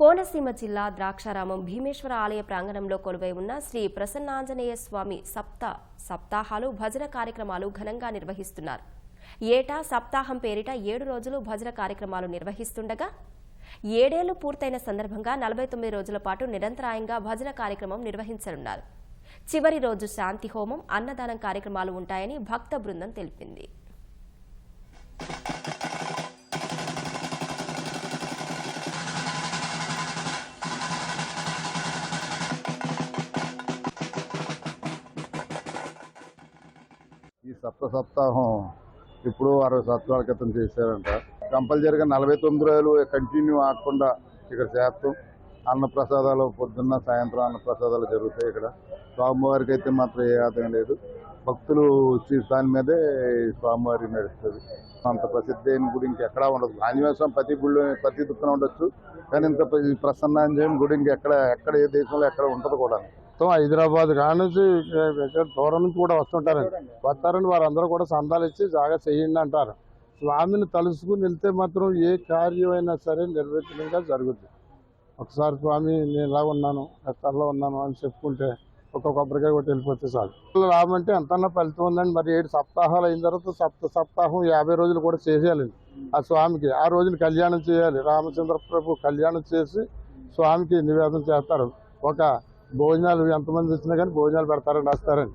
కోనసీమ జిల్లా ద్రాక్షారామం భీమేశ్వర ఆలయ ప్రాంగణంలో కొలువై ఉన్న శ్రీ ప్రసన్నాంజనేయ స్వామి సప్త సప్తాహాలు భజన కార్యక్రమాలు ఘనంగా నిర్వహిస్తున్నారు. ఏటా సప్తాహం పేరిట ఏడు రోజులు భజన కార్యక్రమాలు నిర్వహిస్తుండగా ఏడేళ్ళు పూర్తయిన సందర్భంగా నలభై తొమ్మిది రోజుల పాటు నిరంతరాయంగా భజన కార్యక్రమం నిర్వహించనున్నారు. చివరి రోజు శాంతి హోమం అన్నదానం కార్యక్రమాలు ఉంటాయని భక్త బృందం తెలిపింది. ఈ సప్త సప్తాహం ఇప్పుడు అరవై సంవత్సరాల క్రితం చేశారంట. కంపల్సరీగా నలభై తొమ్మిది రోజులు కంటిన్యూ ఆకుండా ఇక్కడ చేస్తాం. అన్నప్రసాదాలు పొద్దున్న సాయంత్రం అన్నప్రసాదాలు జరుగుతాయి ఇక్కడ. స్వామివారికి అయితే మాత్రం ఏ ఆదాయం లేదు. భక్తులు వచ్చి దాని మీదే స్వామివారి నడుస్తుంది. అంత ప్రసిద్ధి అయిన గుడి ఇంకెక్కడా ఉండదు. ఆంజనేయ స్వామి ప్రతి గుడి ప్రతి దుఃఖం ఉండొచ్చు. కానీ ఇంత ప్రసన్నాంజయం గుడి ఇంకెక్కడ ఎక్కడ ఏ దేశంలో ఎక్కడ ఉంటది కూడా. మొత్తం హైదరాబాద్ కానుంచి దూరం నుంచి కూడా వస్తుంటారండి. వస్తారని వారందరూ కూడా సందాలు ఇచ్చి జాగా చేయండి అంటారు. స్వామిని తలుసుకుని వెళ్తే మాత్రం ఏ కార్యమైనా సరే నిర్విఘ్నంగా జరుగుద్ది. ఒకసారి స్వామి నేను ఇలా ఉన్నాను ఎక్కడలో ఉన్నాను అని చెప్పుకుంటే ఒక కొబ్బరికాయ కొట్టి వెళ్ళిపోతే చాలు. రామంటే ఎంతన్నా ఫలితం ఉందండి. మరి ఏడు సప్తాహాలు అయిన తర్వాత సప్త సప్తాహం యాభై రోజులు కూడా చేసేయాలండి. ఆ స్వామికి ఆ రోజున కళ్యాణం చేయాలి. రామచంద్ర ప్రభు కళ్యాణం చేసి స్వామికి నివేదన చేస్తారు. ఒక భోజనాలు ఎంతమంది వచ్చినా కానీ భోజనాలు పెడతారని రాస్తారని.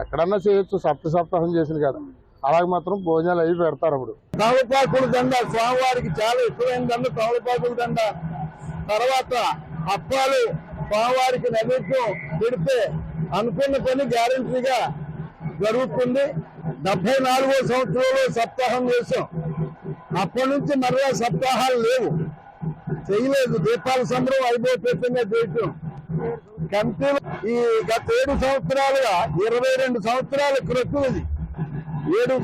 ఎక్కడన్నా చేయొచ్చు సప్త సప్తాహం చేసింది కదా అలాగే మాత్రం భోజనాలు అవి పెడతారు అప్పుడు. తమలపాకుల దండ స్వామివారికి చాలా ఇష్టమైన దండ తమలపాకుల దండ. తర్వాత అప్పాలు స్వామివారికి నైవేద్యం పెడితే అనుకున్న పని గ్యారంటీగా జరుగుతుంది. డెబ్బై నాలుగో సంవత్సరంలో సప్తాహం చేసాం. అప్పటి నుంచి మరలా సప్తాహాలు లేవు. చేయలేదు. దీపాల సంబరం అయిపోతుందా చేయటం కమిటీలు ఈ గత ఏడు సంవత్సరాలుగా ఇరవై రెండు సంవత్సరాల క్రితం ఇది ఏడు